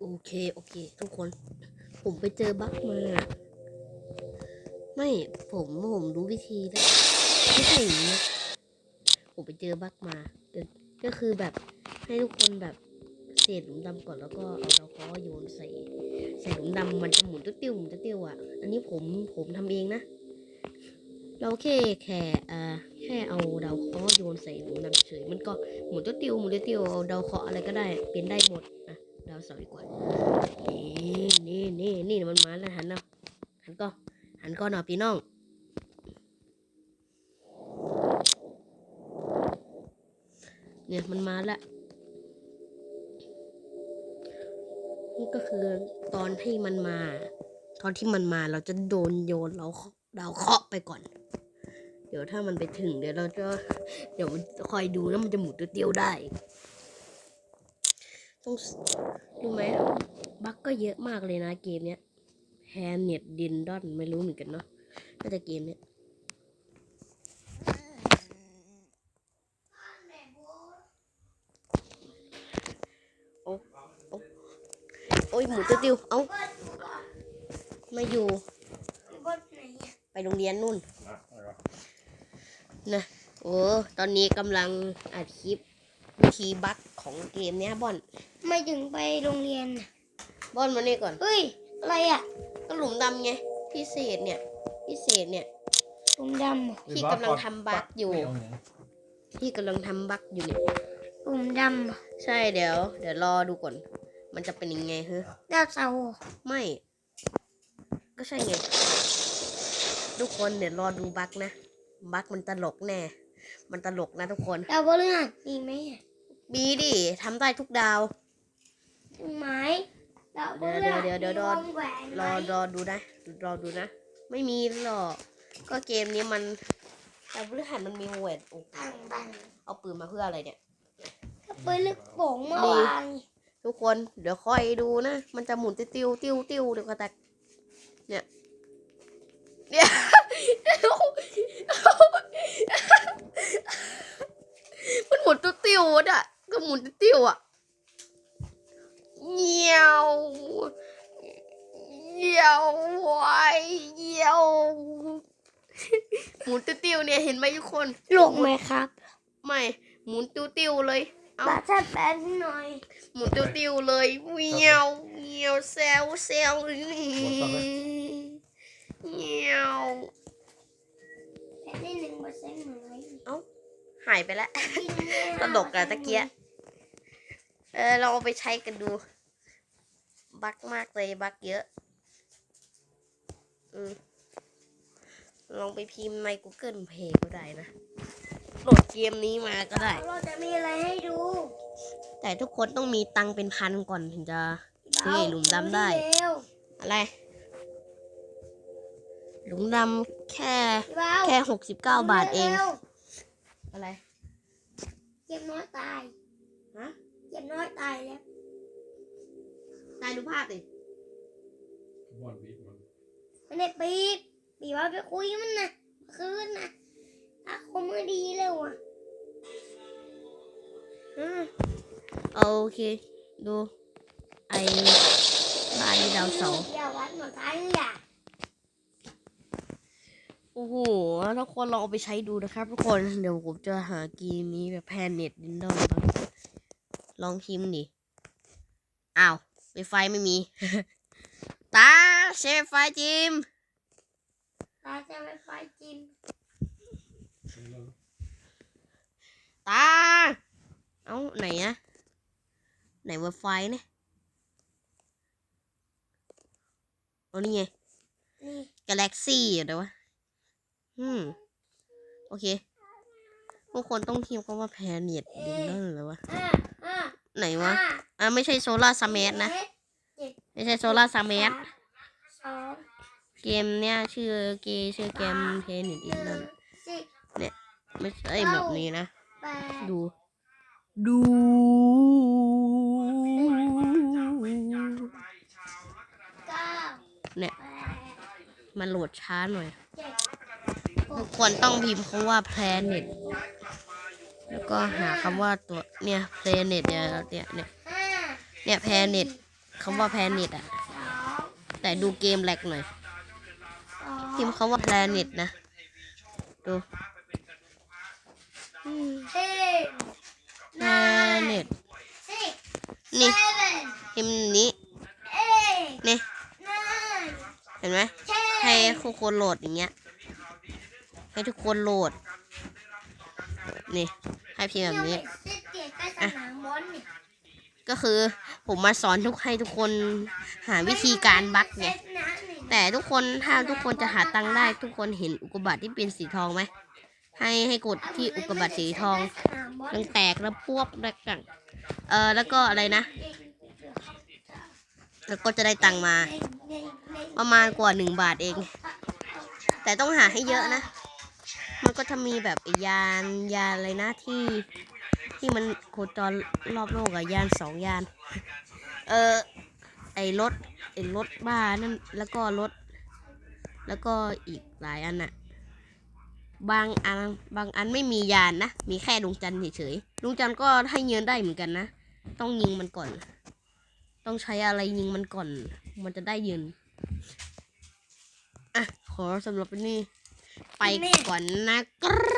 โอเค โอเค ทุกคน ผมไปเจอบั๊กมา ไม่ผมผมรู้วิธีแล้วไม่ใช่อย่างนี้ผมไปเจอบั๊กมา ก็คือแบบให้ทุกคนแบบเศษหลุมดำก่อนแล้วก็เอาดาวเคราะห์โยนใส่ใส่หลุมดำมันจะหมุนติ้วหมุนติ้วอะ อันนี้ผมผมทำเองนะ เราแค่แค่อ่าแค่เอาดาวเคราะห์โยนใส่หลุมดำเฉยมันก็หมุนติ้วหมุนติ้วเอาดาวเคราะห์อะไรก็ได้ เปลี่ยนได้หมดอะาวเสาร์ดีกว่า นี่นี่นี่นี่มันมาแล้วหันเนาะหันก็หันก็หน่อพี่น้องเนี่ยมันมาแล้วนี่ก็คือตอนที่มันมา ตอนที่มันมาเราจะโดนโยนเราเดาเคาะไปก่อน เดี๋ยวถ้ามันไปถึงเดี๋ยวเราจะเดี๋ยวคอยดูแล้วมันจะหมุนตัวเตียวได้ ต้องรู้ไหมบั๊กก็เยอะมากเลยนะเกมเนี้ยแฮนเน็ตดินดอนไม่รู้เหมือนกันเนาะน่าจะเกมเนี้ยโอ้โอ้โอ้ยหมูตัวติวเอ้าม่อยู่ ไปโรงเรียนนู่นนะโอ้ตอนนี้กำลังอัดคลิป วิธีบั๊กของเกมเนี้ยบอนไม่ถึงไปโรงเรียนน่ะบอนมานี่ก่อนเฮ้ย อะไรอะก็หลุมดำไงพิเศษเนี่ยพิเศษเนี่ยลุงดำเหรอที่กำลังทำบั๊กอยู่ ที่กำลังทำบั๊กอยู่เนี่ยลุงดำเหรอใช่เดี๋ยว เดี๋ยวรอดูก่อน มันจะเป็นยังไงฮะดาวเสาร์เหรอไม่ ก็ใช่ไงทุกคนเดี๋ยวรอดูบั๊กนะบั๊กมันตลกแน่ มันตลกนะทุกคน ดาวพฤหัสมีไหมอะ บีดิทำได้ทุกดาวถึงไหมดาวพฤเดี๋ยวหัสเดี๋ยวเดี๋ยว มีเดี๋ยววงแหวนไหมรอรอดูนะรอดูนะ ไม่มีหรอก ก็เกมนี้มันแต่พฤหัสมันมีแหวนโอ้บังบังเอาปืนมาเพื่ออะไรเนี่ย ก็ไปลึกโป่งเมื่อดีวานทุกคนเดี๋ยวคอยดูนะ มันจะหมุนติ้วติ้วติ้วติ้วเดี๋ยวก็แตกเนี่ย เนี่ย มันหมุนติ้วติ้วอะ ก็หมุนติ้วติ้วอะเงี้ยวเงี้ยวไว้เงี้ยวหมุนติ้วติ้วเนี่ยเห็นไหมทุกคนหลงไหมครับ ไม่หมุนติ้วติ้วเลย เอาบาชัดแปนหน่อย หมุนติ้วๆเลยเวียวเวียวเซลเซลเงียวแปนได้หนึ่งเปอร์เซ็นต์หน่อยหายไปแล้วตลกอะตะเกียะ เออเราเอาไปใช้กันดู บักมากเลยบักเยอะ อืมลองไปพิมพ์ใน Google Play ก็ได้นะ โหลดเกมนี้มาก็ได้ เราจะมีอะไรให้ดูแต่ทุกคนต้องมีตังค์เป็นพันก่อนถึงจะซื้อไอ้หลุมดำได้ เร็วอะไร หลุมดำแค่ พี่เบาแค่หกสิบเก้าบาทเอง ร็วอะไรเจ็บน้อยตาย ฮะเจ็บน้อยตายแล้วนายดูภาพดิบอลบีบมันมันได้ปีบปีว่าไปคุยมันนะคืนนะถ้าคมก็ดีแล้วอะอืมโอเค ดู ไอ้บ้านที่ดาวเสาร์อย่าวัดหมดท้ายอย่าโอ้โหทุกคนลองเอาไปใช้ดูนะครับทุกคน เดี๋ยวผมจะหาเกมนี้แบบแพนเน็ตดินดอนบ้าง ลองพิมพ์ดิ อ้าวไฟไฟไม่มี ตาเชฟไฟจิม ตาจะไม่ไฟจิมตา เอ้าไหนอะไหนว่าไฟเนี่ยเอานี่ไงนี่กาแล็กซี่เดี๋ยววะ อืม โอเค ทุกคนต้องพิมพ์คำว่าแพนเน็ตดินเนอร์เลยวะห้าห้า ไหนวะห้าอะไม่ใช่โซลาร์สเมทนะ ไม่ใช่โซลาร์สเมทสองเกมเนี้ยชื่อเกมชื่อเกมแพนเน็ตดินเนอร์สิบไม่ใช่แบบนี้นะแปดดู ดูเก้าเนี่ยแปดมันโหลดช้าหน่อยเจ็ดทุกคนต้องพิมพ์คำว่า planet แล้วก็หาคำว่าตัวเนี่ย planet เนี่ยเนี่ยเนี่ยเนี่ย planet คำว่าแพนิตอะ แต่ดูเกมแหลกหน่อยพิมพ์คำว่าแพนิตนะดูอืมเนแพนิตสิบนี่เซเว่นพิมพ์นี้นี่เห็นไหมให้ทุกคนโหลดอย่างเงี้ยให้ทุกคนโหลดนี่ ให้พิมพ์แบบนี้สิบเจ็ดก็สนามบอลนี่ก็คือผมมาสอนทุกให้ทุกคนหาวิธีการบักไงเซตนะหนึ่งแต่ทุกคนถ้าทุกคนจะหาตังค์ได้ ทุกคนเห็นอุกกาบาตที่เป็นสีทองไหมให้ให้กดที่อุกกาบาตสีทองสนามบอลมันแตกแล้วพวบแล้วกันเออแล้วก็อะไรนะ แล้วก็จะได้ตังค์มา ประมาณกว่าหนึ่งบาทเอง แต่ต้องหาให้เยอะนะ มันก็จะมีแบบยานยานอะไรนะที่ที่มันโคจรรอบโลกอะยานสองยาน เออไอรถไอรถบ้านั่นแล้วก็รถ แล้วก็อีกหลายอันอะบางอันบางอันไม่มียานนะ มีแค่ดวงจันทร์เฉยๆดวงจันทร์ก็ให้เงินได้เหมือนกันนะ ต้องยิงมันก่อน ต้องใช้อะไรยิงมันก่อน มันจะได้ยืนอะขอสำหรับนนี้ ไปก่อนนะครับ